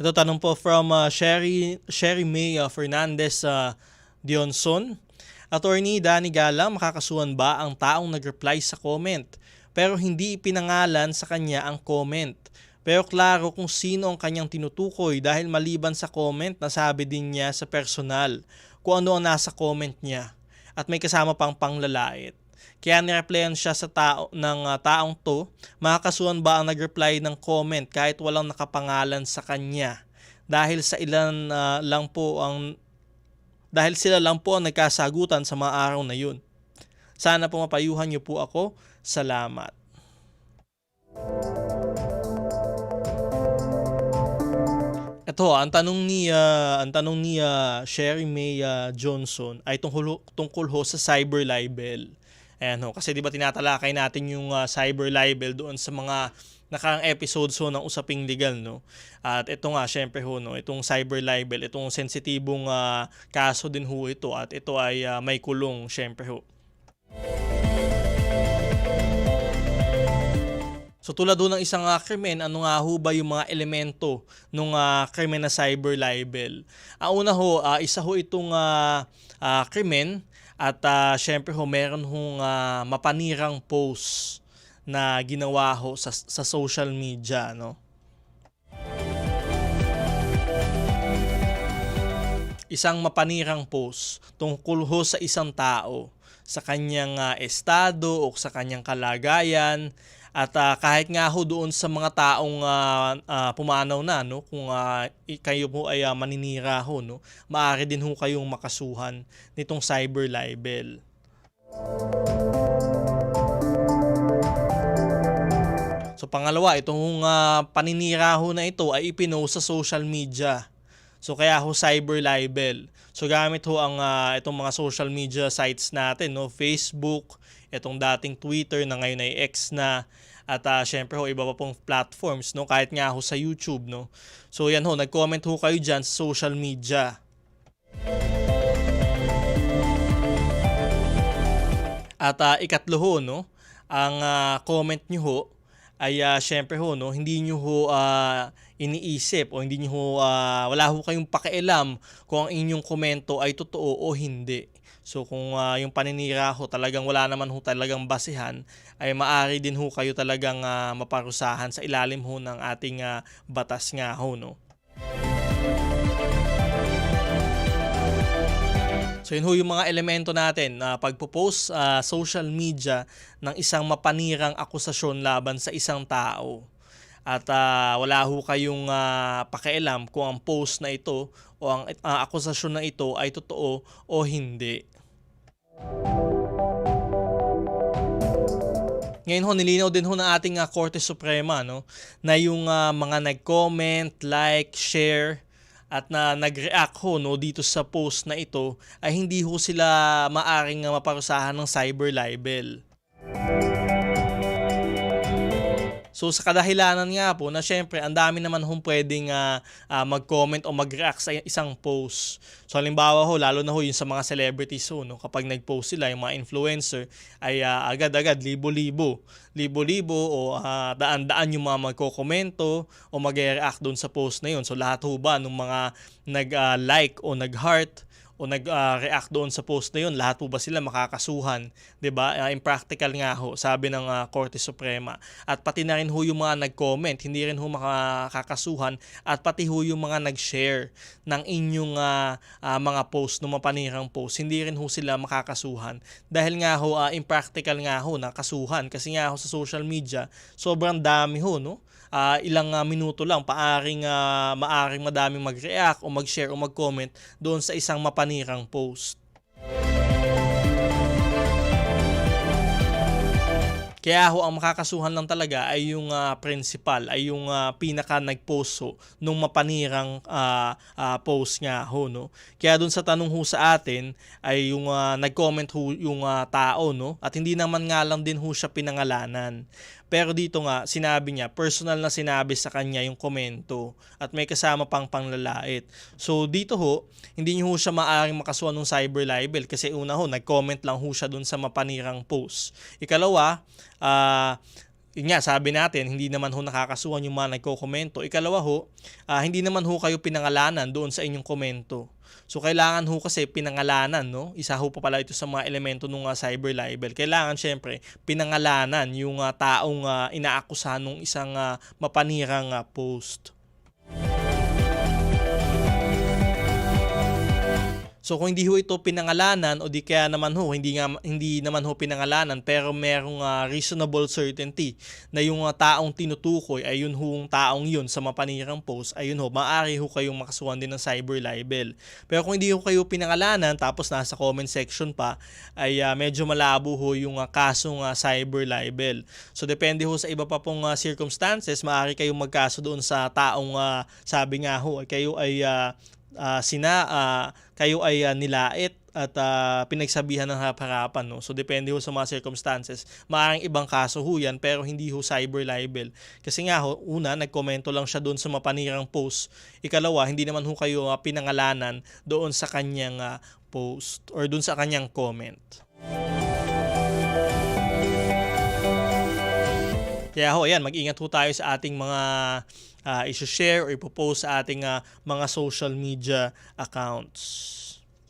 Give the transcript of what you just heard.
Ito tanong po from uh, Sherry, Sherry May uh, Fernandez uh, Dionson. Attorney Danny Gala, makakasuhan ba ang taong nag-reply sa comment pero hindi ipinangalan sa kanya ang comment? Pero klaro kung sino ang kanyang tinutukoy dahil maliban sa comment, nasabi din niya sa personal kung ano ang nasa comment niya at may kasama pang panglalait. Kaya nireplyan siya sa tao ng uh, taong to, makakasuhan ba ang nag-reply ng comment kahit walang nakapangalan sa kanya? Dahil sa ilan uh, lang po ang dahil sila lang po ang nagkasagutan sa mga araw na yun. Sana po mapayuhan niyo po ako. Salamat. Ito, ang tanong ni uh, ang tanong ni uh, Sherry May uh, Johnson ay tungkol tungkol ho sa cyber libel. Ayan ho, kasi 'di ba tinatalakay natin yung uh, cyber libel doon sa mga nakang episodes ho ng usaping legal no. At ito nga syempre ho no, itong cyber libel, itong sensitibong uh, kaso din ho ito at ito ay uh, may kulong syempre ho. So tulad doon ng isang uh, krimen, ano nga ho ba yung mga elemento ng uh, krimen na cyber libel? Ang una ho, uh, isa ho itong uh, uh, krimen at uh, syempre ho meron hong uh, mapanirang post na ginawa ho sa, sa social media, no? Isang mapanirang post tungkol ho sa isang tao sa kanyang uh, estado o sa kanyang kalagayan at uh, kahit nga ho doon sa mga taong uh, uh, pumanaw na no kung uh, kayo po ay uh, maninira ho no maaari din ho kayong makasuhan nitong cyber libel. So pangalawa, itong uh, paninira ho na ito ay ipinost sa social media. So kaya ho cyber libel. So gamit ho ang uh, itong mga social media sites natin, no, Facebook, itong dating Twitter na ngayon ay X na at uh, syempre ho iba pa pong platforms no kahit nga ho sa YouTube no. So yan ho nag-comment ho kayo diyan sa social media. At uh, ikatlo ho no, ang uh, comment niyo ho ay uh, syempre ho no, hindi niyo ho uh, iniisip o hindi niyo ho uh, wala ho kayong pakialam kung ang inyong komento ay totoo o hindi. So kung uh, yung paninira ho talagang wala naman ho talagang basihan ay maari din ho kayo talagang uh, maparusahan sa ilalim ho ng ating uh, batas nga ho no. So yun ho yung mga elemento natin na uh, pagpo-post uh, social media ng isang mapanirang akusasyon laban sa isang tao. At uh, wala ho kayong uh, pakialam kung ang post na ito o ang uh, akusasyon na ito ay totoo o hindi. Ngayon ho, nilinaw din ho ng ating uh, Korte Suprema no, na yung uh, mga nag-comment, like, share, at na nag-react ho no dito sa post na ito ay hindi ho sila maaring maparusahan ng cyber libel. So sa kadahilanan nga po na syempre ang dami naman hong pwedeng uh, uh, mag-comment o mag-react sa isang post. So halimbawa ho, lalo na ho yung sa mga celebrities ho, no, kapag nag-post sila, yung mga influencer, ay uh, agad-agad, libo-libo, libo-libo o uh, daan-daan yung mga magko-komento o mag-react doon sa post na yun. So lahat ho ba ng mga nag-like uh, o nag-heart o nag-react uh, doon sa post na yun, lahat po ba sila makakasuhan? ba? Uh, impractical nga ho, sabi ng uh, Korte Suprema. At pati na rin ho yung mga nag-comment, hindi rin ho makakasuhan at pati ho yung mga nag-share ng inyong uh, uh, mga post, ng mapanirang post, hindi rin ho sila makakasuhan. Dahil nga ho, uh, impractical nga ho na kasuhan kasi nga ho sa social media, sobrang dami ho, no? uh, ilang uh, minuto lang paaring uh, maaring madaming mag-react o mag-share o mag-comment doon sa isang mapanirang post. Kaya ho ang makakasuhan lang talaga ay yung uh, principal, ay yung uh, pinaka nagpost ho nung mapanirang uh, uh, post nga ho no. Kaya doon sa tanong ho sa atin ay yung uh, nag-comment ho yung uh, tao no at hindi naman nga lang din ho siya pinangalanan. Pero dito nga, sinabi niya, personal na sinabi sa kanya yung komento at may kasama pang panglalait. So dito ho, hindi niyo ho siya maaaring makasuhan ng cyber libel kasi una ho, nag-comment lang ho siya dun sa mapanirang post. Ikalawa, uh, yun nga, sabi natin, hindi naman ho nakakasuhan yung mga nagko-komento. Ikalawa ho, ah, hindi naman ho kayo pinangalanan doon sa inyong komento. So kailangan ho kasi pinangalanan, no? Isa ho pa pala ito sa mga elemento ng uh, cyber libel. Kailangan syempre pinangalanan yung uh, taong uh, inaakusahan ng isang uh, mapanirang uh, post. So kung hindi ho ito pinangalanan o di kaya naman ho hindi nga hindi naman ho pinangalanan pero merong uh, reasonable certainty na yung uh, taong tinutukoy ay yun hong taong yun sa mapanirang post ayun ho maaari ho kayong makasuhan din ng cyber libel. Pero kung hindi ho kayo pinangalanan tapos nasa comment section pa ay uh, medyo malabo ho yung uh, kasong uh, cyber libel. So depende ho sa iba pa pong uh, circumstances maaari kayong magkaso doon sa taong uh, sabi nga ho kayo ay uh, uh, sina uh, kayo ay uh, nilait at uh, pinagsabihan ng harap-harapan no. So depende ho sa mga circumstances. Maaring ibang kaso ho yan pero hindi ho cyber libel. Kasi nga ho, una nagkomento lang siya doon sa mapanirang post. Ikalawa, hindi naman ho kayo uh, pinangalanan doon sa kanyang uh, post or doon sa kanyang comment. Kaya ho, ayan, mag-ingat ho tayo sa ating mga uh, i-share or ipopost sa ating uh, mga social media accounts.